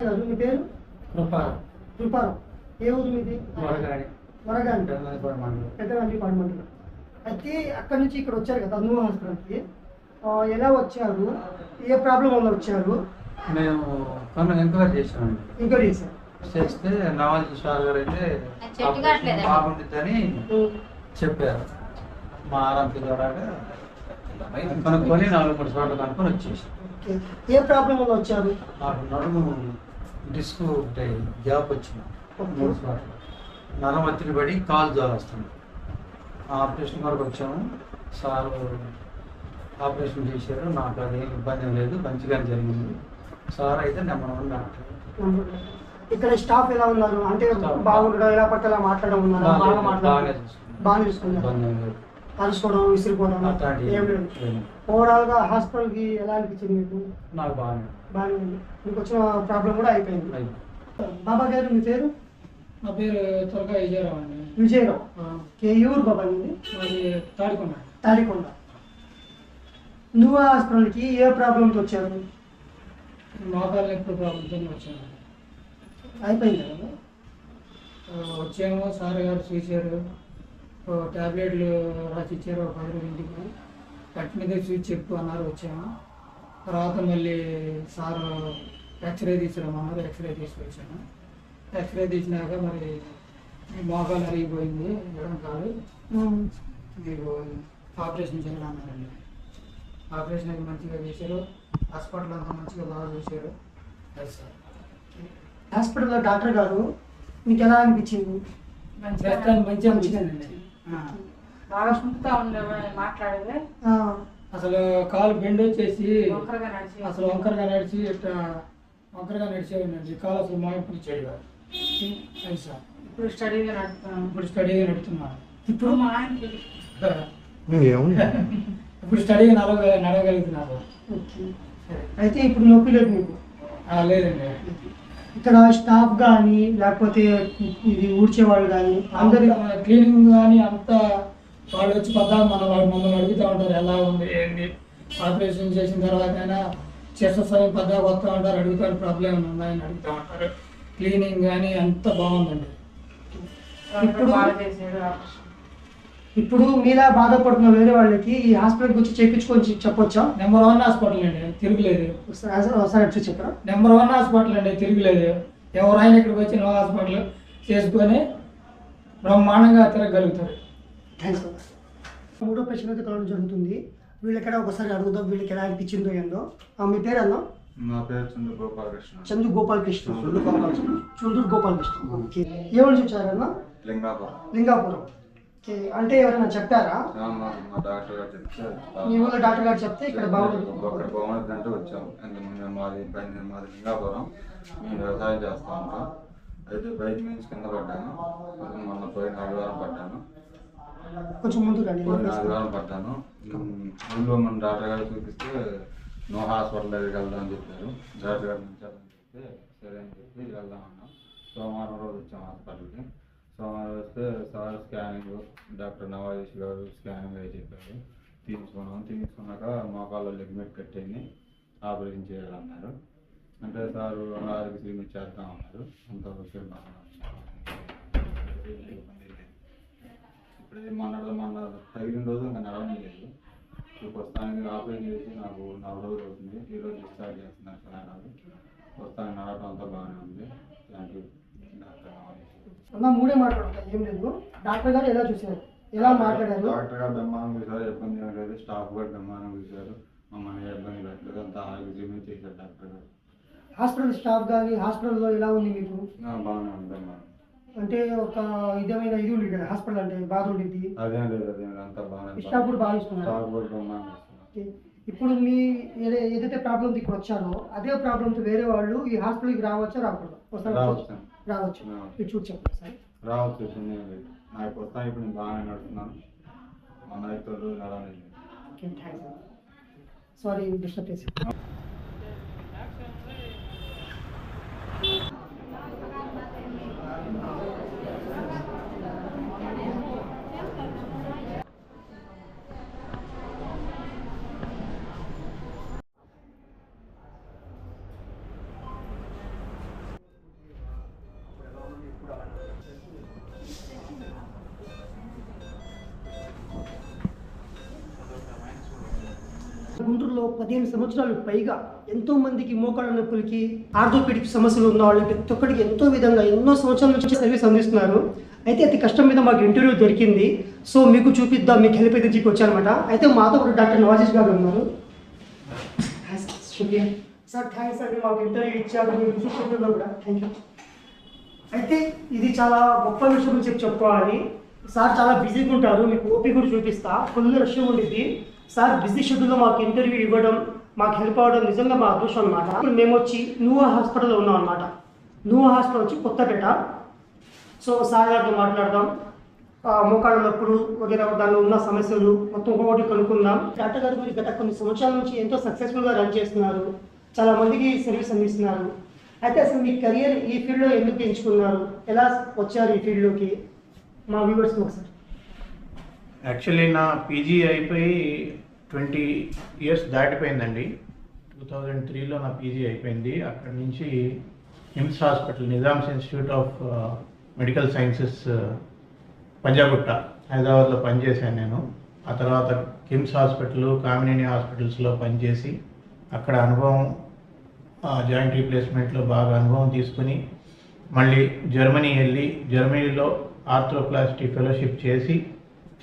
మీ పేరు? కృపారం కృపారావు ఏ ఊరు మీది? వరగాడి వరగాండి పెద్దమల్లిపాడు మండలం పెద్దవండి పాడమంటారు అయితే అక్కడి నుంచి ఇక్కడ వచ్చారు కదా నువ్వు హాస్పిటల్కి. ఆ, ఎలా వచ్చారు? ఏ ప్రాబ్లం వల్ల వచ్చారు? మేము కొన్ని ఎంక్వైరీ చేసామండి ఎంక్వైరీ చేశారు. చేస్తే నవాజీ సార్ గారు అయితే కావట్లేదా? బాగుంటుందని చెప్పారు. మా ఆర్ఎంపీ ద్వారా కనుక్కొని నాలుగు మూడు చోట్ల కనుక్కొని వచ్చేసి. ఏ ప్రాబ్లం వల్ల వచ్చారు? నాకు నడుము డిస్క్ ఒకటి గ్యాప్ వచ్చింది. మూడు నరం ఒత్తిడి పడి కాలు జ్వరం వస్తుంది ఆపరేషన్ వరకు వచ్చాము. సార్ ఆపరేషన్ చేశారు. నాకు అది ఇబ్బంది లేదు. మంచిగానే జరిగింది. సార్ అయితే నెంబర్ వన్ డాక్టర్. ఇక్కడ స్టాఫ్ ఎలా ఉన్నారు? అంటే. బాగుండడం ఎలా పడితే అలా మాట్లాడడం ఉన్నారా? బాగా మాట్లాడారు. బాగా చూసుకున్నారు? అరుచుకోవడం విసిరిపోవడం ఏం లేదు. ఏం. ఓవరాల్గా హాస్పిటల్కి ఎలా అనిపించింది మీకు? నాకు బాగానే బాగానే ఉంది. మీకు వచ్చిన ప్రాబ్లం కూడా అయిపోయింది. బాబా గారు మీ పేరు? నా పేరు త్వరగా విజయరావు అండి. విజయరావు. ఆ, కే ఊరు బాబా మీది? మాది తాడికొండ. తాడికొండ. నువ్వు హాస్పిటల్కి ఏ ప్రాబ్లంతో వచ్చారు మోకాలు నొప్పి ప్రాబ్లంతో వచ్చాను. అయిపోయింది కదా? వచ్చాము. సార్ గారు చూశారు. ఓ టాబ్లెట్లు రాసి ఇచ్చారు ఒక పది ఇంటికి. కట్ మీద చూసి చెప్పు అన్నారు వచ్చాము. తర్వాత మళ్ళీ సార్ ఎక్స్రే తీసుకురమ్మన్నారు ఎక్స్రే తీసుకొచ్చాను ఎక్స్రే తీసినాక మరి ఈ మోకాలు అరిగిపోయింది ఎడం కాలు మీకు ఆపరేషన్ చేయాలన్నారండి. ఆపరేషన్ అయితే మంచిగా చేశారు. హాస్పిటల్ అంతా మంచిగా బాగా చూశారు. అది సార్ హాస్పిటల్లో డాక్టర్ గారు మీకు ఎలా అనిపించింది? మంచిగా ఆ. బాగా స్మూత్గా ఉండే మాట్లాడేది ఆ, అసలు కాలు బెండ్ వచ్చేసి ఒక్కరిగా నడిచి అసలు వంకరగా నడిచి ఇట్లా వంకరగా నడిచేవాడినండి. కాలు అసలు అది సార్ ఇప్పుడు స్టడీగా నడుపుతాను ఇప్పుడు స్టడీగా నడుపుతున్నాను ఇప్పుడు మా ఆయనకి ఇప్పుడు స్టడీగా నడవ నడవగలుగుతున్నారు. అయితే ఇప్పుడు నొప్పి లేదు మీకు ఆ, లేదండి. ఇక్కడ స్టాఫ్ కానీ లేకపోతే ఇది ఊడ్చేవాళ్ళు కానీ అందరి అందరి క్లీనింగ్ కానీ అంతా వాళ్ళు వచ్చి పద్దా మన వాళ్ళు మమ్మల్ని అడుగుతూ ఉంటారు ఎలా ఉంది ఏంది ఆపరేషన్ చేసిన తర్వాత అయినా చేసే సమయం పద్దా వస్తూ ఉంటారు అడుగుతారు ప్రాబ్లం ఏమైనా ఉన్నాయని అడుగుతూ ఉంటారు. క్లీనింగ్ కానీ అంతా బాగుందండి. ఇప్పుడు- బాగా చేసాడు ఆపరేషన్ ఇప్పుడు మీలా బాధపడుతున్న వేరే వాళ్ళకి ఈ హాస్పిటల్కి వచ్చి చేయించుకొని చెప్పొచ్చా? నెంబర్ వన్ హాస్పిటల్ అండి తిరుగులేదు. ఒకసారి ఒకసారి వచ్చి చెప్పరా? నెంబర్ వన్ హాస్పిటల్ అండి తిరుగులేదు. ఎవరైనా ఇక్కడికి వచ్చి నో హాస్పిటల్ చేసుకొని బ్రహ్మాండంగా తిరగలుగుతారు థ్యాంక్స్ మూడో ప్రశ్న అయితే కలవడం జరుగుతుంది. వీళ్ళకి ఒకసారి అడుగుదాం వీళ్ళకి ఎలా అనిపించిందో ఏందో. ఆ, మీ పేరు అన్న? నా పేరు చంద్ర గోపాలకృష్ణ. చందు గోపాలకృష్ణ. చంద్ర గోపాలకృష్ణ. చుండూరు గోపాలకృష్ణ. ఓకే. ఏ వాళ్ళు చూసారన్న లింగాపురం. లింగాపురం. అంటే ఎవరైనా చెప్పారా? డాక్టర్ గారు చెప్తే మీ ఊళ్ళో డాక్టర్ గారు చెప్తే ఇక్కడ బాగుంటుంది. ఇక్కడ బాగుంటుంది అంటే వచ్చాం. ఎందుకంటే మాది పైన మాది లింగాపురం మేము వ్యవసాయం చేస్తూ ఉంటాం అయితే బయట నుంచి కింద పడ్డాను. మొన్న పోయిన ఆదివారం పడ్డాను. కొంచెం ముందు పోయిన ఆదివారం పడ్డాను. ఊళ్ళో మన డాక్టర్ గారు చూపిస్తే నో హాస్పిటల్ దగ్గరికి వెళ్దాం అని చెప్పారు. డాక్టర్ గారు ఉంచాలని చెప్తే సరే అని చెప్పి వెళ్దాం అన్నాం. సోమవారం రోజు వచ్చాం హాస్పిటల్కి. సార్ స్కానింగ్ డాక్టర్ నవాజేష్ గారు స్కానింగ్ అయి చెప్పారు. తీయించుకున్నాం తీయించుకున్నాక మోకాళ్ళ లిగ్మెంట్ కట్టేని ఆపరేషన్ చేయాలన్నారు. అంటే సార్ ఆరోగ్య శ్రీమి చేద్దాం అన్నారు అంత ఓకే ఇప్పుడు ఇది మొన్న మొన్న రోజు ఇంకా నడవడం లేదు. ఇప్పుడు ప్రస్తుతానికి ఆపరేషన్ చేసి నాకు నాలుగు రోజులు అవుతుంది. ఈ రోజు డిశ్చార్జ్ చేస్తున్నారు నాకు ప్రస్తుతానికి నడవడం అంతా బాగానే ఉంది. థ్యాంక్ యూ డాక్టర్ నవాజేష్ అన్న మూడే మాట్లాడతాం ఏం లేదు. డాక్టర్ గారు ఎలా చూసారు ఎలా మాట్లాడారు? డాక్టర్ గారు బ్రహ్మాండం చూశారు ఇబ్బంది ఏం లేదు స్టాఫ్ కూడా బ్రహ్మాండం చూశారు మమ్మల్ని ఇబ్బంది పెట్టలేదు అంతా ఆరోగ్య శ్రీమి చేశారు డాక్టర్ గారు. హాస్పిటల్ స్టాఫ్ కానీ హాస్పిటల్లో ఎలా ఉంది మీకు? బాగానే ఉంది బ్రహ్మాండం. అంటే ఒక విధమైన ఇది ఉంది కదా హాస్పిటల్ అంటే బాధ ఉండిద్ది అదేం లేదు అదేం అంతా బాగానే స్టాఫ్ కూడా బాగా ఇస్తున్నారు. స్టాఫ్ కూడా. ఇప్పుడు మీ ఏదై ఏదైతే ప్రాబ్లమ్ ఇక్కడ వచ్చారో అదే ప్రాబ్లమ్స్ వేరే వాళ్ళు ఈ హాస్పిటల్కి రావచ్చా రాకూడదు? వస్తారా? రావచ్చు. మీరు చూసి చెప్పండి సార్ రావచ్చు నాకు ప్రస్తుతానికి ఇప్పుడు నేను బాగానే నడుస్తున్నాను. మా నాయకులు నడవలేదు ఓకే థ్యాంక్స్ సారీ డిస్టర్బ్ చేసి పదిహేను సంవత్సరాలు పైగా ఎంతో మందికి మోకాళ్ళ నొప్పులకి ఆర్థోపెడిక్ సమస్యలు ఉన్న వాళ్ళకి ప్రతి ఒక్కరికి ఎంతో విధంగా ఎన్నో సంవత్సరాల నుంచి సర్వీస్ అందిస్తున్నారు. అయితే అతి కష్టం మీద మాకు ఇంటర్వ్యూ దొరికింది. సో మీకు చూపిద్దాం మీకు హెల్ప్ అయితే చెప్పి వచ్చానమాట అయితే మాతో కూడా డాక్టర్ నవాజీష్ గారు ఉన్నారు. సార్ థ్యాంక్స్ అండి మాకు ఇంటర్వ్యూ ఇచ్చారు. కూడా. థ్యాంక్ యూ అయితే ఇది చాలా గొప్ప విషయం చెప్పి చెప్పుకోవాలి. సార్ చాలా బిజీగా ఉంటారు. మీకు ఓపీ కూడా చూపిస్తా. ఫుల్ రష్యం ఉండేది. సార్ బిజీ షెడ్యూల్లో మాకు ఇంటర్వ్యూ ఇవ్వడం మాకు హెల్ప్ అవ్వడం నిజంగా మా అదృష్టం అనమాట ఇప్పుడు మేము వచ్చి నువ్వు హాస్పిటల్లో ఉన్నాం అనమాట నువ్వు హాస్పిటల్ వచ్చి కొత్తపేట. సో సార్ గారితో మాట్లాడదాం. మోకాళ్ళ నొప్పులు వగేరా దానిలో ఉన్న సమస్యలు మొత్తం ఒక్కొక్కటి కనుక్కుందాం. డాక్టర్ గారు మీరు గత కొన్ని సంవత్సరాల నుంచి ఎంతో సక్సెస్ఫుల్గా రన్ చేస్తున్నారు. చాలా మందికి సర్వీస్ అందిస్తున్నారు. అయితే అసలు మీ కెరియర్ ఈ ఫీల్డ్లో ఎందుకు ఎంచుకున్నారు? ఎలా వచ్చారు ఈ ఫీల్డ్లోకి మా వ్యూవర్స్కి ఒకసారి యాక్చువల్లీ నా పీజీ అయిపోయి ట్వంటీ ఇయర్స్ దాటిపోయిందండి. టూ థౌజండ్ త్రీలో నా పీజీ అయిపోయింది. అక్కడి నుంచి NIMS hospital Nizam's institute of medical sciences Panjagutta హైదరాబాద్లో పనిచేశాను నేను. ఆ తర్వాత కిమ్స్ హాస్పిటల్ కామినేని హాస్పిటల్స్లో పనిచేసి అక్కడ అనుభవం జాయింట్ రీప్లేస్మెంట్లో బాగా అనుభవం తీసుకుని మళ్ళీ జర్మనీ వెళ్ళి జర్మనీలో ఆర్థ్రోప్లాస్టీ ఫెలోషిప్ చేసి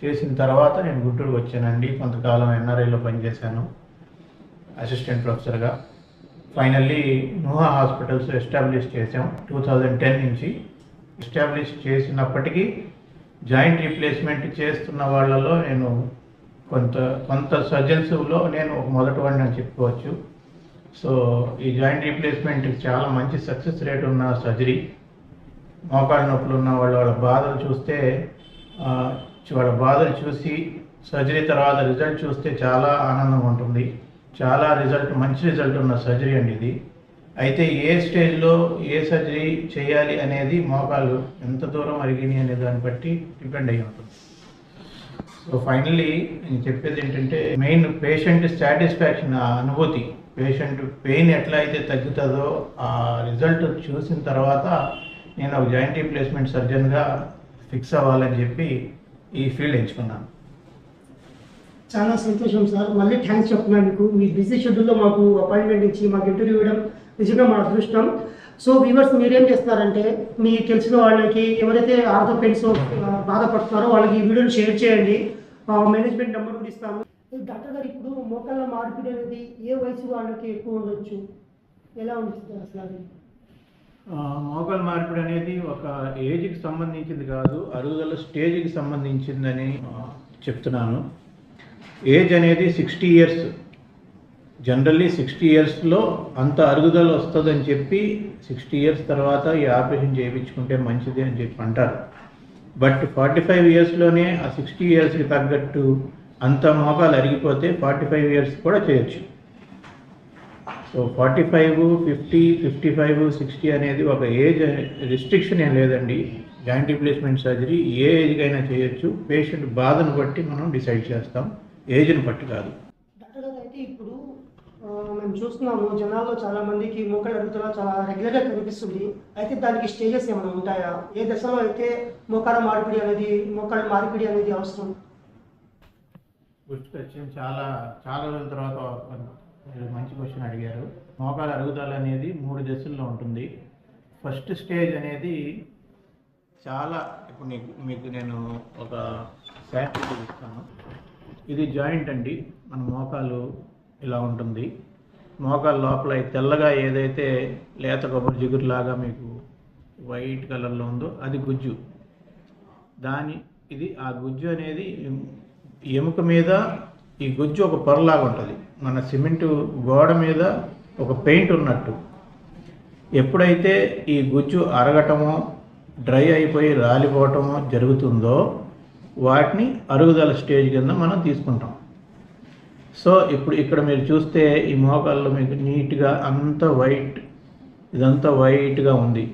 చేసిన తర్వాత నేను గుంటూరుకు వచ్చానండి. కొంతకాలం ఎన్ఆర్ఐలో పనిచేశాను. అసిస్టెంట్ ప్రొఫెసర్గా. ఫైనల్లీ నూహా హాస్పిటల్స్ ఎస్టాబ్లిష్ చేసాం టూ థౌజండ్ టెన్ నుంచి ఎస్టాబ్లిష్ చేసినప్పటికీ జాయింట్ రీప్లేస్మెంట్ చేస్తున్న వాళ్ళలో నేను కొంత కొంత సర్జన్స్లో నేను ఒక మొదటి వాడిని అని చెప్పుకోవచ్చు. సో ఈ జాయింట్ రీప్లేస్మెంట్ చాలా మంచి సక్సెస్ రేట్ ఉన్న సర్జరీ. మోకాళ్ళ నొప్పులు ఉన్న వాళ్ళ వాళ్ళ బాధలు చూస్తే వాళ్ళ బాధలు చూసి సర్జరీ తర్వాత రిజల్ట్ చూస్తే చాలా ఆనందం ఉంటుంది. చాలా రిజల్ట్ మంచి రిజల్ట్ ఉన్న సర్జరీ అండి ఇది. అయితే ఏ స్టేజ్లో ఏ సర్జరీ చేయాలి అనేది మోకాలు ఎంత దూరం అరిగినాయి అనే దాన్ని బట్టి డిపెండ్ అయి ఉంటుంది. సో ఫైనల్లీ నేను చెప్పేది ఏంటంటే మెయిన్ పేషెంట్ సాటిస్ఫాక్షన్ ఆ అనుభూతి పేషెంట్ పెయిన్ ఎట్లా అయితే తగ్గుతుందో ఆ రిజల్ట్ చూసిన తర్వాత నేను ఒక జాయింట్ రీప్లేస్మెంట్ సర్జన్గా ఫిక్స్ అవ్వాలని చెప్పి ఈ ఫీల్డ్ ఎంచుకున్నాను. చాలా సంతోషం సార్. మళ్ళీ థ్యాంక్స్ చెప్తున్నాను మీకు. మీ బిజీ షెడ్యూల్లో మాకు అపాయింట్మెంట్ ఇచ్చి మాకు ఇంటర్వ్యూ ఇవ్వడం నిజంగా మా అదృష్టం. సో వ్యూవర్స్ మీరేం చేస్తారంటే మీ తెలిసిన వాళ్ళకి ఎవరైతే ఆర్థోపెయిన్స్ బాధపడుతున్నారో వాళ్ళకి ఈ వీడియోని షేర్ చేయండి. మేనేజ్మెంట్ నెంబర్ కూడా ఇస్తాము. డాక్టర్ గారు ఇప్పుడు మోకాళ్ళ మార్పిడి అనేది ఏ వయసు వాళ్ళకి ఎక్కువ ఉండొచ్చు? ఎలా ఉంటుంది అసలు మోకాలు మార్పిడి అనేది ఒక ఏజ్కి సంబంధించింది కాదు అరుగుదల స్టేజ్కి సంబంధించిందని చెప్తున్నాను. ఏజ్ అనేది సిక్స్టీ ఇయర్స్. జనరల్లీ సిక్స్టీ ఇయర్స్లో అంత అరుగుదల వస్తుందని చెప్పి సిక్స్టీ ఇయర్స్ తర్వాత ఈ ఆపరేషన్ చేయించుకుంటే మంచిది అని చెప్పి అంటారు. బట్ ఫార్టీ ఫైవ్ ఇయర్స్లోనే ఆ సిక్స్టీ ఇయర్స్కి తగ్గట్టు అంత మోకాలు అరిగిపోతే ఫార్టీ ఫైవ్ ఇయర్స్ కూడా చేయొచ్చు. So forty five fifty fifty five sixty అనేది ఒక ఏజ్ రిస్ట్రిక్షన్ ఏం లేదండి. జాయింట్ రీప్లేస్మెంట్ సర్జరీ ఏ ఏజ్కైనా చేయొచ్చు. పేషెంట్ బాధను బట్టి మనం డిసైడ్ చేస్తాం. ఏజ్ని బట్టి కాదు. డాక్టర్ గారు అయితే ఇప్పుడు మేము చూస్తున్నాము జనాల్లో చాలా మందికి మోకాళ్ళ అరుగుదల చాలా రెగ్యులర్గా కనిపిస్తుంది. అయితే దానికి స్టేజెస్ ఏమైనా ఉంటాయా? ఏ దశలో అయితే మోకాళ్ళ మార్పిడి అనేది మోకాళ్ళ మార్పిడి అనేది అవసరం? గుర్తుకొచ్చింది చాలా చాలా రోజుల తర్వాత మీరు మంచి క్వశ్చన్ అడిగారు. మోకాల అరుగుదల అనేది మూడు దశల్లో ఉంటుంది. ఫస్ట్ స్టేజ్ అనేది చాలా ఇప్పుడు నీకు మీకు నేను ఒక శాంపుల్ చూపిస్తాను. ఇది జాయింట్ అండి. మన మోకాలు ఇలా ఉంటుంది. మోకాలు లోపల తెల్లగా ఏదైతే లేత కొబ్బరి జిగురులాగా మీకు వైట్ కలర్లో ఉందో అది గుజ్జు. దాని ఇది ఆ గుజ్జు అనేది ఎముక మీద ఈ గుజ్జు ఒక పొరలాగా ఉంటుంది. మన సిమెంటు గోడ మీద ఒక పెయింట్ ఉన్నట్టు. ఎప్పుడైతే ఈ గుజ్జు అరగటమో డ్రై అయిపోయి రాలిపోవటమో జరుగుతుందో వాటిని అరుగుదల స్టేజ్ కింద మనం తీసుకుంటాం. సో ఇప్పుడు ఇక్కడ మీరు చూస్తే ఈ మోకాల్లో మీకు నీట్గా అంత వైట్ ఇదంతా వైట్గా ఉంది.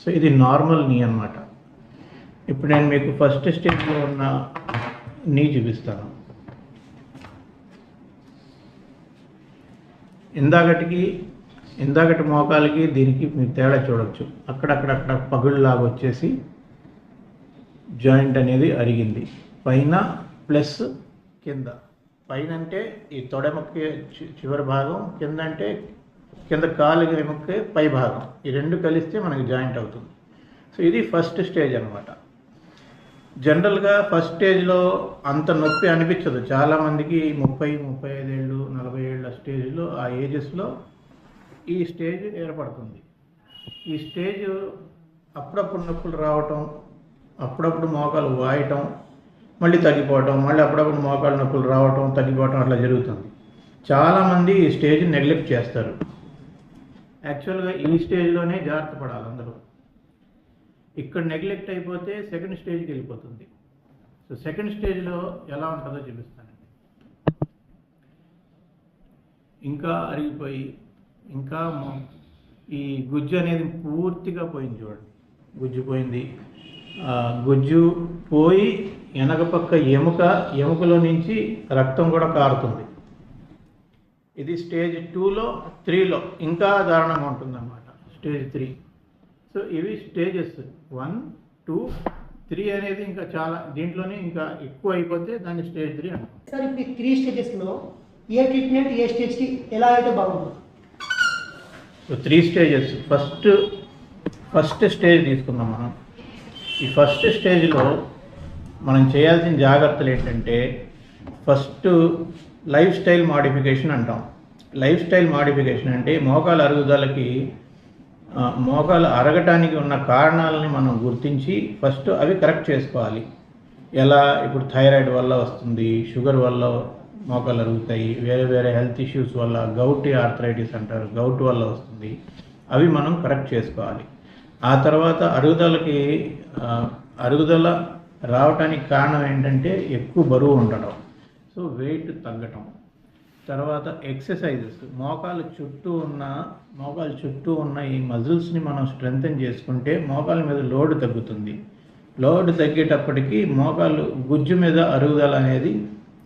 సో ఇది నార్మల్ నీ అన్నమాట. ఇప్పుడు నేను మీకు ఫస్ట్ స్టేజ్లో ఉన్న నీ చూపిస్తాను. ఇందాకటికి ఇందాకటి మోకాలకి దీనికి మీరు తేడా చూడవచ్చు అక్కడక్కడక్కడ పగుళ్ళలాగా వచ్చేసి జాయింట్ అనేది అరిగింది. పైన ప్లస్ కింద. పైన అంటే ఈ తొడెముక్క చి- చివరి భాగం కింద అంటే కింద కాలు ఎముక పై భాగం. ఈ రెండు కలిస్తే మనకి జాయింట్ అవుతుంది. సో ఇది ఫస్ట్ స్టేజ్ అనమాట జనరల్గా ఫస్ట్ స్టేజ్లో అంత నొప్పి అనిపించదు. చాలామందికి ముప్పై ముప్పై ఐదేళ్ళు నలభై ఏళ్ళ స్టేజ్లో ఆ ఏజెస్లో ఈ స్టేజ్ ఏర్పడుతుంది. ఈ స్టేజ్ అప్పుడప్పుడు నొప్పులు రావటం అప్పుడప్పుడు మోకాలు వాయటం మళ్ళీ తగ్గిపోవటం మళ్ళీ అప్పుడప్పుడు మోకాలు నొప్పులు రావటం తగ్గిపోవటం అట్లా జరుగుతుంది. చాలామంది ఈ స్టేజ్ నెగ్లెక్ట్ చేస్తారు. యాక్చువల్గా ఈ స్టేజ్లోనే జాగ్రత్త పడాలి అందరూ. ఇక్కడ నెగ్లెక్ట్ అయిపోతే సెకండ్ స్టేజ్కి వెళ్ళిపోతుంది. సో సెకండ్ స్టేజ్లో ఎలా ఉంటుందో చూపిస్తానండి. ఇంకా అరిగిపోయి ఇంకా ఈ గుజ్జు అనేది పూర్తిగా పోయింది చూడండి. గుజ్జు పోయింది. గుజ్జు పోయి వెనక పక్క ఎముక ఎముకలో నుంచి రక్తం కూడా కారుతుంది. ఇది స్టేజ్ టూలో త్రీలో ఇంకా దారుణంగా ఉంటుందన్నమాట. స్టేజ్ త్రీ సో ఇవి స్టేజెస్ వన్ టూ త్రీ అనేది ఇంకా చాలా దీంట్లోనే ఇంకా ఎక్కువ అయిపోతే దాన్ని స్టేజ్ త్రీ అంటాం. సార్ ఇప్పుడు త్రీ స్టేజెస్లో ఏ ట్రీట్మెంట్ ఏ స్టేజ్కి ఎలా అయితే బాగుంటుంది? So three stages first first stage తీసుకుందాం మనం. ఈ ఫస్ట్ స్టేజ్లో మనం చేయాల్సిన జాగ్రత్తలు ఏంటంటే ఫస్ట్ లైఫ్ స్టైల్ మాడిఫికేషన్ అంటాం. లైఫ్ స్టైల్ మాడిఫికేషన్ అంటే మోకాల అరుగుదలకి మోకాలు అరగటానికి ఉన్న కారణాలని మనం గుర్తించి ఫస్ట్ అవి కరెక్ట్ చేసుకోవాలి. ఎలా? ఇప్పుడు థైరాయిడ్ వల్ల వస్తుంది షుగర్ వల్ల మోకాలు అరుగుతాయి వేరే వేరే హెల్త్ ఇష్యూస్ వల్ల గౌట్ ఆర్థరైటిస్ అంటారు గౌట్ వల్ల వస్తుంది. అవి మనం కరెక్ట్ చేసుకోవాలి. ఆ తర్వాత అరుగుదలకి అరుగుదల రావటానికి కారణం ఏంటంటే ఎక్కువ బరువు ఉండటం. సో వెయిట్ తగ్గటం. తర్వాత ఎక్సర్సైజెస్. మోకాలు చుట్టూ ఉన్న మోకాలు చుట్టూ ఉన్న ఈ మజిల్స్ని మనం స్ట్రెంగ్తన్ చేసుకుంటే మోకాల మీద లోడ్ తగ్గుతుంది. లోడ్ తగ్గేటప్పటికి మోకాలు గుజ్జు మీద అరుగుదల అనేది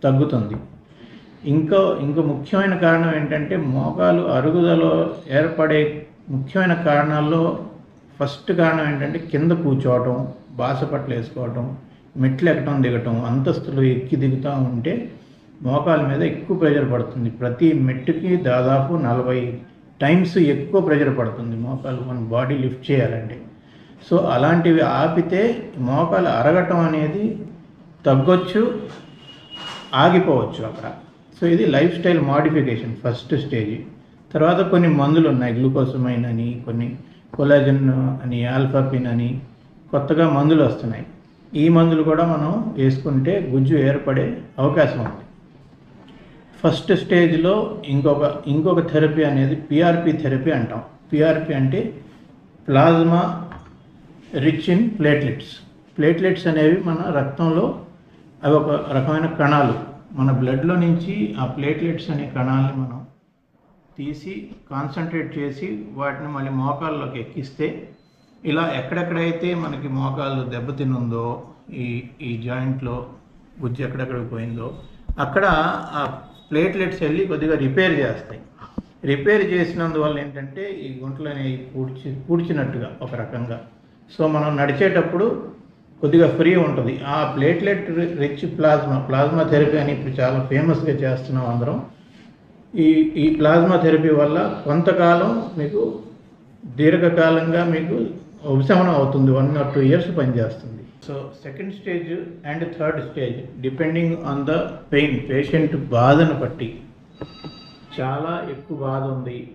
తగ్గుతుంది. ఇంకో ఇంకో ముఖ్యమైన కారణం ఏంటంటే మోకాలు అరుగుదల ఏర్పడే ముఖ్యమైన కారణాల్లో ఫస్ట్ కారణం ఏంటంటే కింద కూర్చోవటం బాసపట్లు వేసుకోవటం మెట్లు ఎక్కడం దిగటం అంతస్తులు ఎక్కి దిగుతూ ఉంటే మోకాల మీద ఎక్కువ ప్రెషర్ పడుతుంది. ప్రతి మెట్టుకి దాదాపు నలభై టైమ్స్ ఎక్కువ ప్రెషర్ పడుతుంది మోకాలు. మన బాడీ లిఫ్ట్ చేయాలంటే. సో అలాంటివి ఆపితే మోకాలు అరగటం అనేది తగ్గొచ్చు ఆగిపోవచ్చు అక్కడ. సో ఇది lifestyle modification first stage. తర్వాత కొన్ని మందులు ఉన్నాయి గ్లూకోసమైన్ అని కొన్ని కొలాజన్ అని ఆల్ఫాపిన్ అని కొత్తగా మందులు వస్తున్నాయి. ఈ మందులు కూడా మనం వేసుకుంటే గుజ్జు ఏర్పడే అవకాశం ఉంది. ఫస్ట్ స్టేజ్లో ఇంకొక ఇంకొక థెరపీ అనేది పిఆర్పి థెరపీ అంటాం. పిఆర్పి అంటే plasma rich in platelets. Platelets అనేవి మన రక్తంలో అవి ఒక రకమైన కణాలు. మన బ్లడ్లో నుంచి ఆ ప్లేట్లెట్స్ అనే కణాలని మనం తీసి కాన్సన్ట్రేట్ చేసి వాటిని మళ్ళీ మోకాల్లోకి ఎక్కిస్తే ఇలా ఎక్కడెక్కడైతే మనకి మోకాలు దెబ్బతినుందో ఈ ఈ జాయింట్లో గుజ్జు ఎక్కడెక్కడ పోయిందో అక్కడ ఆ ప్లేట్లెట్స్ వెళ్ళి కొద్దిగా రిపేర్ చేస్తాయి. రిపేర్ చేసినందువల్ల ఏంటంటే ఈ గుంటలు అనేవి పూడ్చి పూడ్చినట్టుగా ఒక రకంగా. సో మనం నడిచేటప్పుడు కొద్దిగా ఫ్రీ ఉంటుంది. ఆ platelet rich plasma plasma therapy అని ఇప్పుడు చాలా ఫేమస్గా చేస్తున్నాం అందరం. ఈ ఈ ప్లాజ్మా థెరపీ వల్ల కొంతకాలం మీకు దీర్ఘకాలంగా మీకు ఉపశమనం అవుతుంది. వన్ ఆర్ టూ ఇయర్స్ పనిచేస్తుంది. So second stage and third stage depending on the pain patient బాధను బట్టి చాలా ఎక్కువ బాధ ఉంది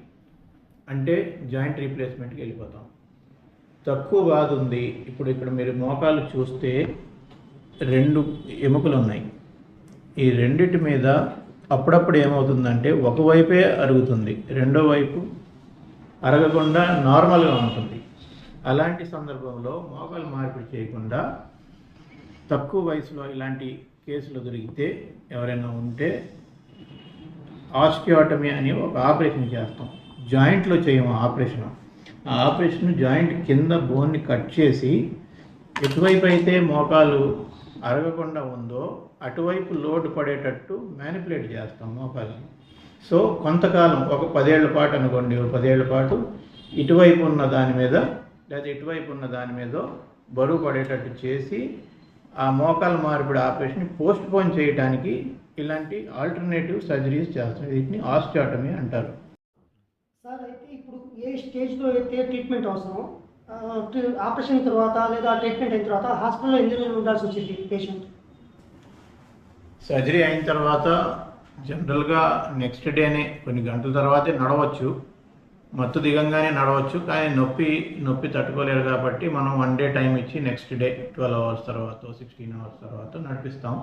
అంటే జాయింట్ రీప్లేస్మెంట్కి వెళ్ళిపోతాం. తక్కువ బాధ ఉంది. ఇప్పుడు ఇక్కడ మీరు మోకాలు చూస్తే రెండు ఎముకలు ఉన్నాయి. ఈ రెండిటి మీద అప్పుడప్పుడు ఏమవుతుందంటే ఒకవైపే అరుగుతుంది. రెండో వైపు అరగకుండా నార్మల్గా ఉంటుంది. అలాంటి సందర్భంలో మోకాలు మార్పిడి చేయకుండా తక్కువ వయసులో ఇలాంటి కేసులు దొరికితే ఎవరైనా ఉంటే ఆస్టియోటమీ అని ఒక ఆపరేషన్ చేస్తాం. జాయింట్లో చేయము ఆపరేషన్. ఆ ఆపరేషన్ జాయింట్ కింద బోన్ని కట్ చేసి ఎటువైపు అయితే మోకాలు అరగకుండా ఉందో అటువైపు లోడ్ పడేటట్టు మ్యానిపులేట్ చేస్తాం మోకాల్ని. సో కొంతకాలం ఒక పదేళ్ళ పాటు అనుకోండి పదేళ్ళ పాటు ఇటువైపు ఉన్న దాని మీద లేదా ఇటువైపు ఉన్న దాని మీద బరువు పడేటట్టు చేసి ఆ మోకాలు మార్పిడి ఆపరేషన్ పోస్ట్ పోన్ చేయడానికి ఇలాంటి ఆల్టర్నేటివ్ సర్జరీస్ చేస్తాం వీటిని ఆస్టియాటమీ అంటారు. సార్ అయితే ఇప్పుడు ఏ స్టేజ్లో అయితే ట్రీట్మెంట్ అవసరం ఆపరేషన్ తర్వాత లేదా ట్రీట్మెంట్ అయిన తర్వాత హాస్పిటల్లో ఎన్ని రోజులు ఉండాల్సి వచ్చింది పేషెంట్? సర్జరీ అయిన తర్వాత జనరల్గా నెక్స్ట్ డేనే కొన్ని గంటల తర్వాతే నడవచ్చు. మత్తు దిగంగానే నడవచ్చు కానీ నొప్పి నొప్పి తట్టుకోలేరు కాబట్టి మనం వన్ డే టైం ఇచ్చి నెక్స్ట్ డే ట్వెల్వ్ అవర్స్ తర్వాత సిక్స్టీన్ అవర్స్ తర్వాత నడిపిస్తాం.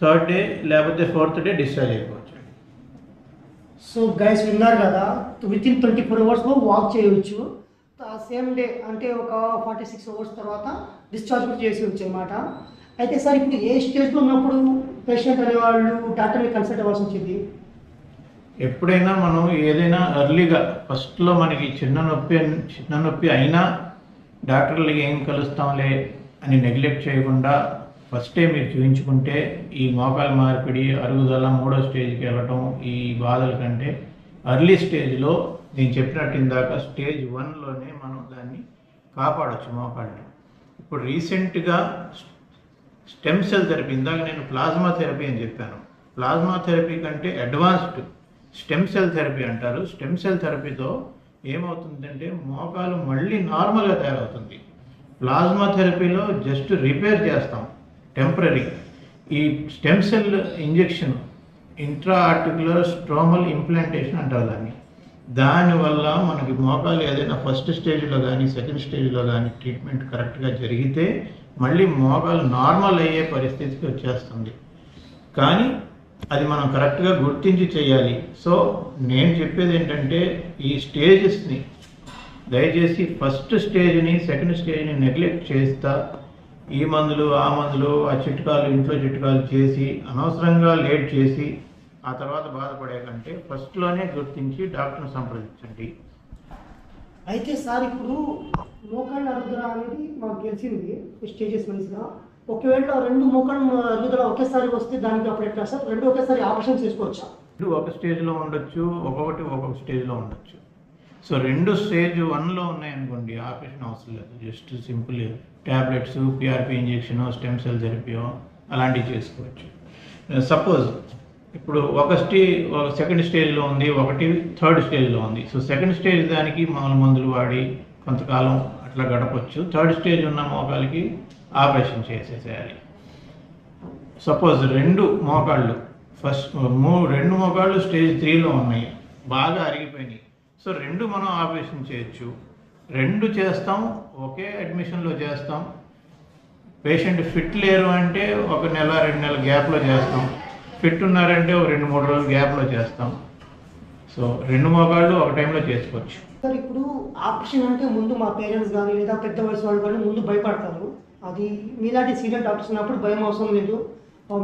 థర్డ్ డే లేకపోతే ఫోర్త్ డే డిశ్చార్జ్ అయిపోవచ్చు. సో గైస్ విన్నారు కదా విత్ ఇన్ ట్వంటీ ఫోర్ అవర్స్లో వాక్ చేయవచ్చు సేమ్ డే అంటే ఒక ఫార్టీ సిక్స్ అవర్స్ తర్వాత డిశ్చార్జ్ కూడా చేసి అనమాట అయితే సార్ ఇప్పుడు ఏ స్టేజ్లో ఉన్నప్పుడు పేషెంట్ అనేవాళ్ళు డాక్టర్ని కన్సల్ట్ అవ్వాల్సి వచ్చింది? ఎప్పుడైనా మనం ఏదైనా అర్లీగా ఫస్ట్లో మనకి చిన్న నొప్పి చిన్న నొప్పి అయినా డాక్టర్లు ఏం కలుస్తాంలే అని నెగ్లెక్ట్ చేయకుండా ఫస్టే మీరు చూపించుకుంటే ఈ మోకాలు మార్పిడి అరుగుదల మూడో స్టేజ్కి వెళ్ళటం ఈ బాధల కంటే అర్లీ స్టేజ్లో నేను చెప్పినట్టు ఇందాక స్టేజ్ వన్లోనే మనం దాన్ని కాపాడొచ్చు మోకాళ్ళని. ఇప్పుడు రీసెంట్గా స్టెమ్ సెల్ థెరపీ ఇందాక నేను ప్లాజ్మా థెరపీ అని చెప్పాను. ప్లాజ్మా థెరపీ కంటే అడ్వాన్స్డ్ స్టెమ్ సెల్ థెరపీ అంటారు. స్టెమ్ సెల్ థెరపీతో ఏమవుతుందంటే మోకాలు మళ్ళీ నార్మల్గా తయారవుతుంది. ప్లాజ్మా థెరపీలో జస్ట్ రిపేర్ చేస్తాం టెంపరీ. ఈ stem cell injection intra articular stromal implantation అంటారు దాన్ని. దానివల్ల మనకి మోకాలు ఏదైనా ఫస్ట్ స్టేజ్లో కానీ సెకండ్ స్టేజ్లో కానీ ట్రీట్మెంట్ కరెక్ట్గా జరిగితే మళ్ళీ మోకాలు నార్మల్ అయ్యే పరిస్థితికి వచ్చేస్తుంది. కానీ అది మనం కరెక్ట్గా గుర్తించి చేయాలి. సో నేను చెప్పేది ఏంటంటే ఈ స్టేజెస్ని దయచేసి ఫస్ట్ స్టేజ్ని సెకండ్ స్టేజ్ని నెగ్లెక్ట్ చేస్తా. ఈ మందులు ఆ మందులు ఆ చిట్కాలు ఇంట్లో చిట్కాలు చేసి అనవసరంగా లేట్ చేసి ఆ తర్వాత బాధపడే కంటే ఫస్ట్లోనే గుర్తించి డాక్టర్ని సంప్రదించండి. అయితే సార్ ఇప్పుడు మోకాళ్ళ అనేది మాకు తెలిసింది స్టేజెస్ వైజ్గా ఒకవేళ రెండు మోకాళ్ళ అరుగుదల ఒకేసారి వస్తే దానికి అప్పుడు ఎట్లా సార్? రెండు ఒకేసారి ఆపరేషన్ చేసుకోవచ్చా? రెండు ఒక స్టేజ్లో ఉండొచ్చు ఒక్కొక్కటి ఒక్కొక్క స్టేజ్లో ఉండొచ్చు. సో రెండు స్టేజ్ వన్లో ఉన్నాయనుకోండి ఆపరేషన్ అవసరం లేదు. Just simple tablets PRP injection stem cell థెరపీయో అలాంటివి చేసుకోవచ్చు. Uh, సపోజ్ ఇప్పుడు ఒక స్టే ఒక సెకండ్ స్టేజ్లో ఉంది ఒకటి థర్డ్ స్టేజ్లో ఉంది. సో సెకండ్ స్టేజ్ దానికి మామూలు మందులు వాడి కొంతకాలం అట్లా గడపచ్చు. థర్డ్ స్టేజ్ ఉన్న మోకాలకి ఆపరేషన్ చేసేసేయాలి. సపోజ్ రెండు మోకాళ్ళు ఫస్ట్ మూ రెండు మోకాళ్ళు స్టేజ్ త్రీలో ఉన్నాయి బాగా అరిగిపోయినాయి. సో రెండు మనం ఆపరేషన్ చేయొచ్చు. రెండు చేస్తాం ఒకే అడ్మిషన్లో చేస్తాం. పేషెంట్ ఫిట్ లేరు అంటే ఒక నెల రెండు నెలల గ్యాప్లో చేస్తాం. ఫిట్ ఉన్నారంటే ఒక రెండు మూడు రోజులు గ్యాప్లో చేస్తాం. సో రెండు మోకాళ్ళు ఒక టైంలో చేసుకోవచ్చు. సార్ ఇప్పుడు ఆపరేషన్ అంటే ముందు మా పేరెంట్స్ కానీ లేదా పెద్ద వయసు వాళ్ళు కానీ ముందు భయపడతారు. అది మీలాంటి సీనియర్ డాక్టర్స్ ఉన్నప్పుడు భయం అవసరం లేదు.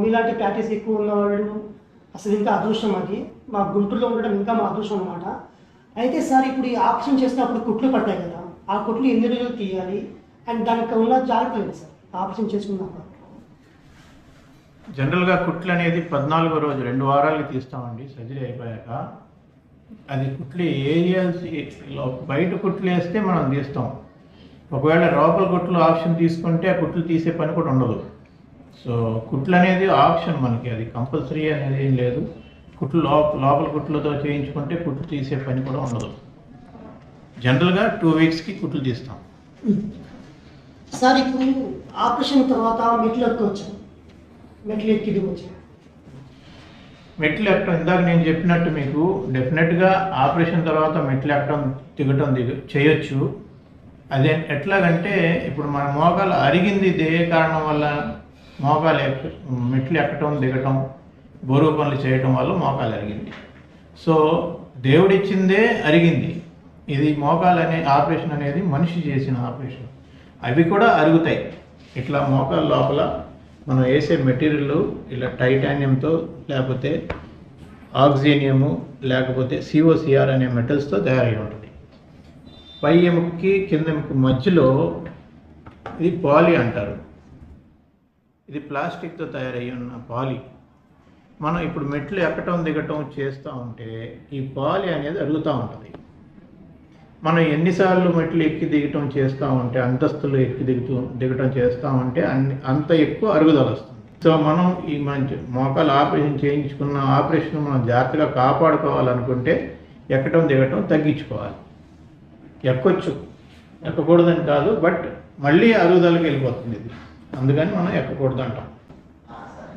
మీలాంటి ప్రాక్టీస్ ఎక్కువ ఉన్నవాళ్ళు అసలు ఇంకా అదృష్టం అది. మా గుంటూరులో ఉండడం ఇంకా మా అదృష్టం అనమాట అయితే సార్ ఇప్పుడు ఈ ఆపరేషన్ చేసినప్పుడు కుట్లు పడతాయి కదా ఆ కుట్లు ఎన్ని రోజులు తీయాలి? అండ్ దానికి ఉన్న జాగ్రత్తలు ఏంటి సార్? ఆపరేషన్ చేసుకున్నాక. జనరల్గా కుట్లు అనేది పద్నాలుగో రోజు రెండు వారాలకి తీస్తామండి సర్జరీ అయిపోయాక. అది కుట్లు ఏరియాస్ బయట కుట్లు వేస్తే మనం తీస్తాం. ఒకవేళ లోపల కుట్లు ఆప్షన్ తీసుకుంటే ఆ కుట్లు తీసే పని కూడా ఉండదు. సో కుట్లు అనేది ఆప్షన్ మనకి అది కంపల్సరీ అనేది ఏం లేదు. కుట్లు లోప లోపల కుట్లతో చేయించుకుంటే కుట్లు తీసే పని కూడా ఉండదు. జనరల్గా టూ వీక్స్కి కుట్లు తీస్తాం. సార్ ఇప్పుడు ఆపరేషన్ తర్వాత మెట్లు ఎక్కొచ్చాం. మెట్లు ఎక్కి దిగొచ్చాం మెట్లు ఎక్కడం ఇందాక నేను చెప్పినట్టు మీకు డెఫినెట్గా ఆపరేషన్ తర్వాత మెట్లు ఎక్కడం దిగటం దిగ చేయొచ్చు. అదే ఎట్లాగంటే ఇప్పుడు మన మోకాలు అరిగింది ఇది ఏ కారణం వల్ల మోకాలు ఎక్క మెట్లు ఎక్కటం దిగటం బరువు పనులు చేయటం వల్ల మోకాలు అరిగింది. సో దేవుడిచ్చిందే అరిగింది. ఇది మోకాలు అనే ఆపరేషన్ అనేది మనిషి చేసిన ఆపరేషన్. అవి కూడా అరుగుతాయి. ఇట్లా మోకాలు లోపల మనం వేసే మెటీరియల్ ఇలా టైటానియంతో లేకపోతే ఆక్సిజనియము లేకపోతే సిఓసిఆర్ అనే మెటల్స్తో తయారై ఉంటుంది. పై ఎముకకి కింద ఎముక మధ్యలో ఇది పాలి అంటారు. ఇది ప్లాస్టిక్తో తయారయ్యి ఉన్న పాలి. మనం ఇప్పుడు మెట్లు ఎక్కటం దిగటం చేస్తూ ఉంటే ఈ పాలి అనేది అరుగుతూ ఉంటుంది. మనం ఎన్నిసార్లు మెట్లు ఎక్కి దిగటం చేస్తూ ఉంటే అంతస్తులు ఎక్కి దిగుతూ దిగటం చేస్తూ ఉంటే అన్ని అంత ఎక్కువ అరుగుదల వస్తుంది. సో మనం ఈ మంచి మోకాలు ఆపరేషన్ చేయించుకున్న ఆపరేషన్ మనం జాగ్రత్తగా కాపాడుకోవాలనుకుంటే ఎక్కటం దిగటం తగ్గించుకోవాలి. ఎక్కొచ్చు. ఎక్కకూడదని కాదు బట్ మళ్ళీ అరుగుదలకి వెళ్ళిపోతుంది ఇది. అందుకని మనం ఎక్కకూడదు అంటాం.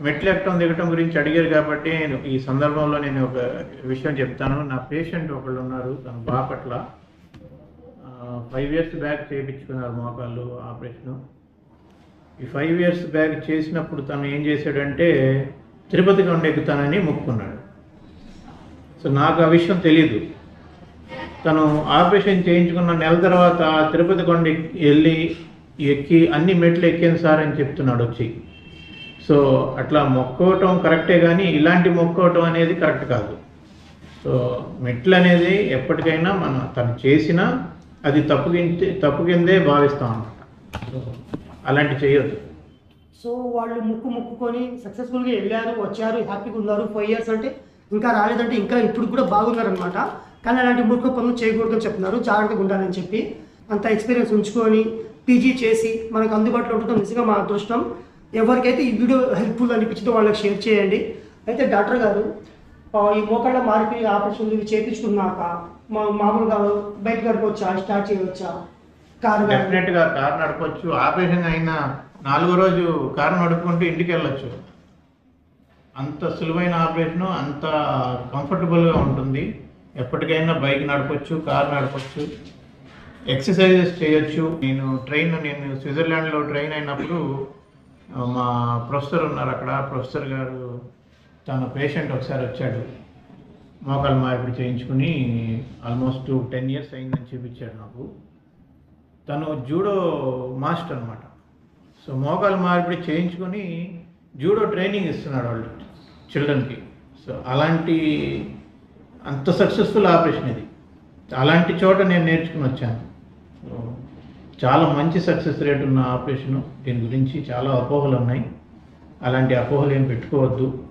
మెట్లు ఎక్కడం దిగటం గురించి అడిగారు కాబట్టి నేను ఈ సందర్భంలో నేను ఒక విషయం చెప్తాను. నా పేషెంట్ ఒకళ్ళు ఉన్నారు తన బాపట్ల ఫైవ్ ఇయర్స్ బ్యాక్ చేయించుకున్నారు మోకాళ్ళు ఆపరేషను. ఈ ఫైవ్ ఇయర్స్ బ్యాక్ చేసినప్పుడు తను ఏం చేశాడంటే తిరుపతి కొండ ఎక్కుతానని మొక్కుకున్నాడు. సో నాకు ఆ విషయం తెలీదు. తను ఆపరేషన్ చేయించుకున్న నెల తర్వాత తిరుపతి కొండ వెళ్ళి ఎక్కి అన్ని మెట్లు ఎక్కాను సార్ అని చెప్తున్నాడు వచ్చి. సో అట్లా మొక్కోవటం కరెక్టే కానీ ఇలాంటి మొక్కోవటం అనేది కరెక్ట్ కాదు. సో మెట్లు అనేది ఎప్పటికైనా మనం తను చేసినా అది తప్పు తప్పు కిందే భావిస్తాం అన్నమాట. అలాంటి చేయొద్దు. సో వాళ్ళు ముక్కు ముక్కుకొని సక్సెస్ఫుల్గా వెళ్ళారు వచ్చారు హ్యాపీగా ఉన్నారు. ఫైవ్ ఇయర్స్ అంటే ఇంకా రాలేదంటే ఇంకా ఇప్పుడు కూడా బాగున్నారు అనమాట కానీ అలాంటి మూర్ఖ పనులు చేయకూడదని చెప్తున్నారు. జాగ్రత్తగా ఉండాలని చెప్పి అంత ఎక్స్పీరియన్స్ ఉంచుకొని పీజీ చేసి మనకు అందుబాటులో ఉండటం నిజంగా మా అదృష్టం. ఎవరికైతే ఈ వీడియో హెల్ప్ఫుల్ అనిపించిందో వాళ్ళకి షేర్ చేయండి. అయితే డాక్టర్ గారు ఈ మోకాళ్ళ మార్పిడి ఆపరేషన్లు ఇవి చేయించుకున్నాక మా మామూలుగా బైక్ గడపవచ్చా స్టార్ట్ చేయవచ్చా కారు డెఫినెట్గా కారు నడపచ్చు. ఆపరేషన్ అయిన నాలుగో రోజు కారు నడుపుకుంటూ ఇంటికి వెళ్ళొచ్చు. అంత సులువైన ఆపరేషన్ అంత కంఫర్టబుల్గా ఉంటుంది. ఎప్పటికైనా బైక్ నడపచ్చు కార్ నడపచ్చు ఎక్సర్సైజెస్ చేయొచ్చు. నేను ట్రైన్ నేను స్విట్జర్లాండ్లో ట్రైన్ అయినప్పుడు మా ప్రొఫెసర్ ఉన్నారు అక్కడ. ప్రొఫెసర్ గారు తన పేషెంట్ ఒకసారి వచ్చాడు. మోకాలు మార్పిడి చేయించుకుని ఆల్మోస్ట్ టెన్ ఇయర్స్ అయిందని చూపించాడు నాకు. తను జూడో మాస్టర్ అనమాట సో మోకాలు మార్పిడి చేయించుకొని జూడో ట్రైనింగ్ ఇస్తున్నాడు వాళ్ళు చిల్డ్రన్కి. సో అలాంటి అంత సక్సెస్ఫుల్ ఆపరేషన్ ఇది. అలాంటి చోట నేను నేర్చుకుని వచ్చాను. చాలా మంచి సక్సెస్ రేట్ ఉన్న ఆపరేషన్ దీని గురించి చాలా అపోహలు ఉన్నాయి. అలాంటి అపోహలు ఏం పెట్టుకోవద్దు.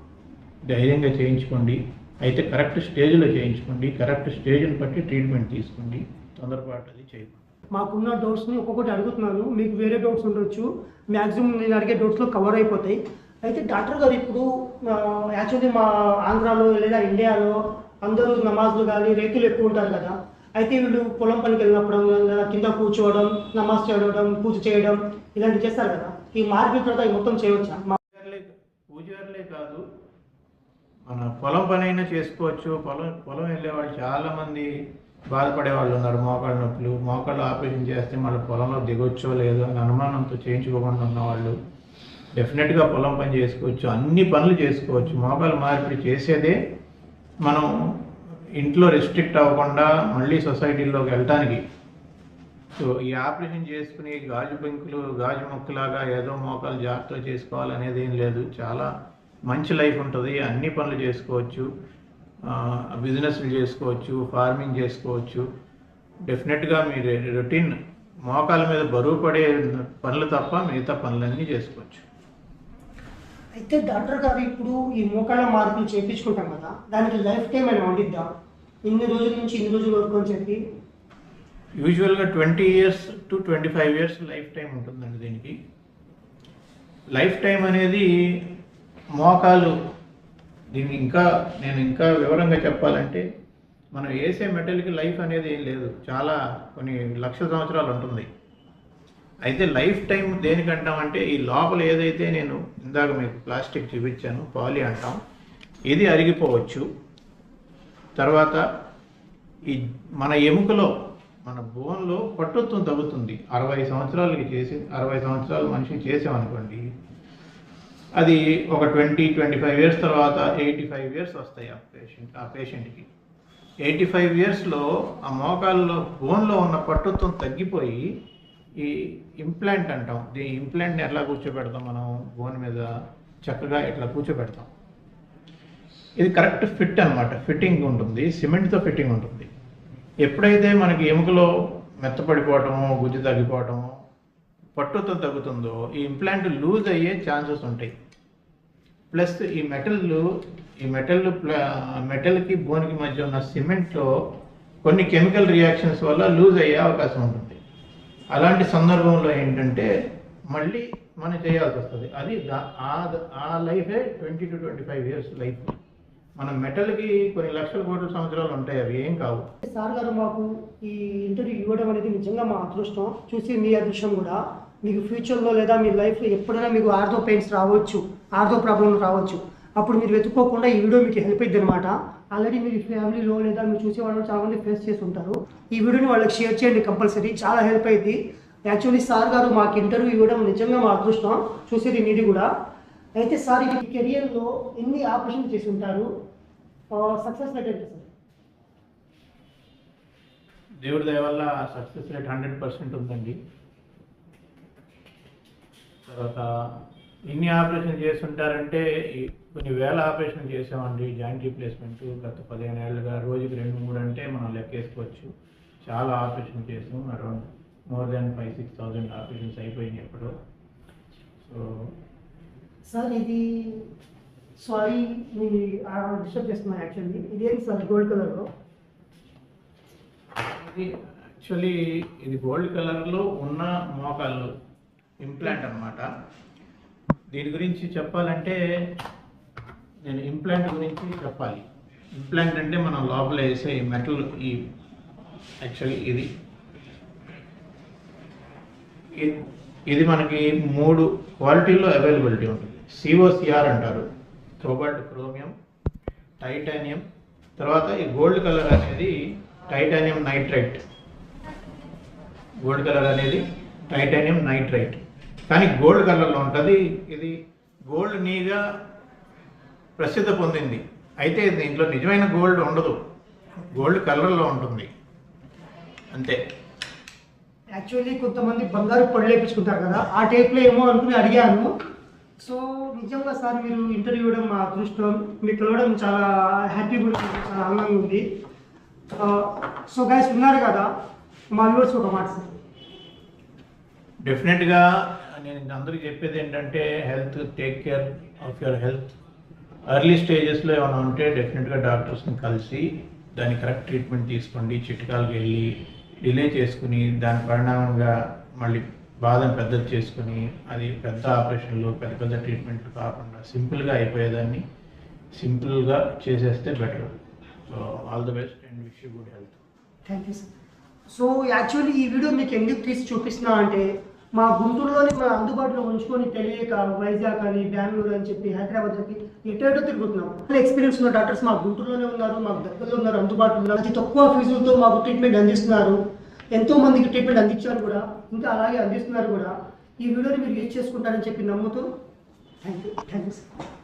ధైర్యంగా చేయించుకోండి. అయితే కరెక్ట్ స్టేజ్లో చేయించుకోండి. కరెక్ట్ స్టేజ్ని బట్టి ట్రీట్మెంట్ తీసుకోండి. తొందరపాటు అది చేయకండి. మాకున్న డౌట్స్ని ఒక్కొక్కటి అడుగుతున్నాను. మీకు వేరే డౌట్స్ ఉండొచ్చు. మ్యాక్సిమం నేను అడిగే డౌట్స్లో కవర్ అయిపోతాయి. అయితే డాక్టర్ గారు ఇప్పుడు యాక్చువల్లీ మా ఆంధ్రాలో లేదా ఇండియాలో అందరూ నమాజ్లు కానీ రైతులు ఎక్కువ ఉంటారు కదా. అయితే వీళ్ళు పొలం పనికి వెళ్ళినప్పుడు కింద కూర్చోవడం నమాజ్ చేయడం పూజ చేయడం ఇలాంటివి చేస్తారు కదా. ఈ మార్పిడి మొత్తం చేయవచ్చా? పూజారులే కాదు. మన పొలం పనైనా చేసుకోవచ్చు. పొలం పొలం వెళ్ళే వాళ్ళు చాలా మంది బాధపడే వాళ్ళు ఉన్నారు. మోకాళ్ళ నొప్పులు మోకాళ్ళు ఆపరేషన్ చేస్తే మళ్ళీ పొలంలో దిగొచ్చో లేదో అని అనుమానంతో చేయించుకోకుండా ఉన్నవాళ్ళు డెఫినెట్గా పొలం పని చేసుకోవచ్చు. అన్ని పనులు చేసుకోవచ్చు. మోకాలు మార్పిడి చేసేదే మనం ఇంట్లో రెస్ట్రిక్ట్ అవ్వకుండా మళ్ళీ సొసైటీలోకి వెళ్ళటానికి సో ఈ ఆపరేషన్ చేసుకుని గాజు బెంకులు గాజు మొక్కలాగా ఏదో మోకాలు జాగ్రత్త చేసుకోవాలనేది ఏం లేదు. చాలా మంచి లైఫ్ ఉంటుంది. అన్ని పనులు చేసుకోవచ్చు. బిజినెస్లు చేసుకోవచ్చు ఫార్మింగ్ చేసుకోవచ్చు. డెఫినెట్గా మీరు రొటీన్ మోకాల మీద బరువు పడే పనులు తప్ప మిగతా పనులన్నీ చేసుకోవచ్చు. అయితే డాక్టర్ గారు ఇప్పుడు ఈ మోకాళ్ళ మార్పులు చేయించుకుంటాం కదా దానికి లైఫ్ టైం అని వండిద్దాం ఇన్ని రోజుల నుంచి ఇన్ని రోజుల వరకు అని చెప్పి. యూజువల్గా twenty years to twenty five years lifetime ఉంటుందండి దీనికి. లైఫ్ టైం అనేది మోకాలు దీన్ని ఇంకా నేను ఇంకా వివరంగా చెప్పాలంటే మనం వేసే మెటల్కి లైఫ్ అనేది ఏం లేదు. చాలా కొన్ని లక్షల సంవత్సరాలు ఉంటుంది. అయితే లైఫ్ టైం దేనికంటామంటే ఈ లోపల ఏదైతే నేను ఇందాక మీకు ప్లాస్టిక్ చూపించాను పాలి అంటాం ఇది అరిగిపోవచ్చు. తర్వాత ఈ మన ఎముకలో మన బోన్లో పట్టుత్వం తగ్గుతుంది. అరవై సంవత్సరాలకి చేసి అరవై సంవత్సరాలు మనిషికి చేసామనుకోండి అది ఒక ట్వంటీ ట్వంటీ ఫైవ్ ఇయర్స్ తర్వాత ఎయిటీ ఫైవ్ ఇయర్స్ వస్తాయి ఆ పేషెంట్ ఆ పేషెంట్కి ఎయిటీ ఫైవ్ ఇయర్స్లో ఆ మోకాల్లో బోన్లో ఉన్న పట్టుత్వం తగ్గిపోయి ఈ ఇంప్లాంట్ అంటాం. ఈ ఇంప్లాంట్ని ఎట్లా కూర్చోబెడతాం మనం? బోన్ మీద చక్కగా ఇట్లా కూర్చోబెడతాం. ఇది కరెక్ట్ ఫిట్ అన్నమాట. ఫిట్టింగ్ ఉంటుంది. సిమెంట్తో ఫిట్టింగ్ ఉంటుంది. ఎప్పుడైతే మనకి ఎముకలో మెత్తపడిపోవటము గుజ్జు తగ్గిపోవటము పట్టుతో తగ్గుతుందో ఈ ఇంప్లాంట్ లూజ్ అయ్యే ఛాన్సెస్ ఉంటాయి. ప్లస్ ఈ మెటల్ ఈ మెటల్ మెటల్కి బోన్కి మధ్య ఉన్న సిమెంట్లో కొన్ని కెమికల్ రియాక్షన్స్ వల్ల లూజ్ అయ్యే అవకాశం ఉంటుంది. అలాంటి సందర్భంలో ఏంటంటే మళ్ళీ మనం చేయాల్సి వస్తుంది. అది ఆ- ఆ లైఫే twenty to twenty five years life. మన మెటల్కి కొన్ని లక్షల కోట్ల సంవత్సరాలు ఉంటాయి అవి ఏం కావు. సార్ గారు మాకు ఈ ఇంటర్వ్యూ ఇవ్వడం అనేది నిజంగా మా అదృష్టం. చూసి మీ అదృష్టం కూడా. మీకు ఫ్యూచర్లో లేదా మీ లైఫ్లో ఎప్పుడైనా మీకు ఆర్థో పెయిన్స్ రావచ్చు ఆర్థో ప్రాబ్లం రావచ్చు. అప్పుడు మీరు వెతుక్కోకుండా ఈ వీడియో మీకు హెల్ప్ అయింది అనమాట ఆల్రెడీ మీరు ఫ్యామిలీలో లేదా మీరు చూసే వాళ్ళు చాలా మంది ఫేస్ చేసి ఉంటారు ఈ వీడియోని వాళ్ళకి షేర్ చేయండి కంపల్సరీ. చాలా హెల్ప్ అయింది. యాక్చువల్లీ సార్ గారు మాకు ఇంటర్వ్యూ ఇవ్వడం నిజంగా మా అదృష్టం. చూసేది మీది కూడా. అయితే సార్ ఈ కెరియర్లో ఎన్ని ఆపరేషన్ చేసి ఉంటారు? సక్సెస్ రేట్ ఏంటి సార్? దేవుడి దయ వల్ల సక్సెస్ రేట్ హండ్రెడ్ పర్సెంట్ ఉందండి. తర్వాత ఎన్ని ఆపరేషన్ చేస్తుంటారంటే కొన్ని వేల ఆపరేషన్ చేసామండి. జాయింట్ రీప్లేస్మెంట్ గత పదిహేను ఏళ్ళుగా. రోజుకి రెండు మూడు అంటే మనం లెక్కేసుకోవచ్చు. చాలా ఆపరేషన్ చేసాం. Around more than five six thousand operations అయిపోయినాయి ఎప్పుడో. సో సార్ ఇది సారీ మీ డిస్టర్బ్ చేస్తున్నాను యాక్చువల్లీ. ఇదేంటి సార్ గోల్డ్ కలర్లో? ఇది యాక్చువల్లీ ఇది గోల్డ్ కలర్లో ఉన్న మోకాళ్ళు ఇంప్లాంట్ అన్నమాట. దీని గురించి చెప్పాలంటే నేను ఇంప్లాంట్ గురించి చెప్పాలి. ఇంప్లాంట్ అంటే మనం లోపల వేసే ఈ మెటల్ ఈ యాక్చువల్లీ ఇది ఇది మనకి మూడు క్వాలిటీల్లో అవైలబిలిటీ ఉంటుంది. సిఓసిఆర్ అంటారు. కోబాల్ట్ క్రోమియం టైటానియం తర్వాత ఈ గోల్డ్ కలర్ అనేది టైటానియం నైట్రైట్ గోల్డ్ కలర్ అనేది టైటానియం నైట్రైట్ కానీ గోల్డ్ కలర్లో ఉంటుంది. ఇది గోల్డ్ నీగా ప్రసిద్ధి పొందింది. అయితే దీంట్లో నిజమైన గోల్డ్ ఉండదు. గోల్డ్ కలర్లో ఉంటుంది. అంతే. యాక్చువల్లీ కొంతమంది బంగారు పళ్ళు వేయించుకుంటారు కదా ఆ టైప్లో ఏమో అనుకుని అడిగాను. సో నిజంగా సార్ మీరు ఇంటర్వ్యూ ఇవ్వడం మా అదృష్టం. మీరు కలవడం చాలా హ్యాపీగా ఉంది చాలా ఆనందంగా ఉంది. సో గైస్ ఉన్నారు కదా మా వ్యూవర్స్ ఒక మాట సార్. డెఫినెట్గా నేను అందరికీ చెప్పేది ఏంటంటే health take care of your health early స్టేజెస్లో ఏమైనా ఉంటే డెఫినెట్గా డాక్టర్స్ని కలిసి దాని కరెక్ట్ ట్రీట్మెంట్ తీసుకోండి చిట్కాలకు వెళ్ళి డిలే చేసుకుని దాని పరిణామంగా మళ్ళీ బాధను పెద్దది చేసుకుని అది పెద్ద ఆపరేషన్లు పెద్ద పెద్ద ట్రీట్మెంట్లు కాకుండా సింపుల్గా అయిపోయేదాన్ని. సింపుల్గా చేసేస్తే better. So all the best and wish you good health. Thank you sir. So actually ఈ వీడియో మీకు ఎందుకు తీసి చూపిస్తున్నా అంటే మా గుంటూరులోని మన అందుబాటులో ఉంచుకొని తెలియక వైజాగ్ అని బెంగళూరు అని చెప్పి హైదరాబాద్ చెప్పి ఎటో తిరుగుతున్నాం ఎక్స్పీరియన్స్ ఉన్న డాక్టర్స్ మా గుంటూరులోనే ఉన్నారు మాకు దగ్గరలో ఉన్నారు అందుబాటులో ఉన్నారు. అతి తక్కువ ఫీజులతో మాకు ట్రీట్మెంట్ అందిస్తున్నారు. ఎంతో మందికి ట్రీట్మెంట్ అందించారు కూడా ఇంకా అలాగే అందిస్తున్నారు కూడా. ఈ వీడియోని మీరు యూజ్ చేసుకుంటారని చెప్పి నమ్ముతూ thank you thank you sir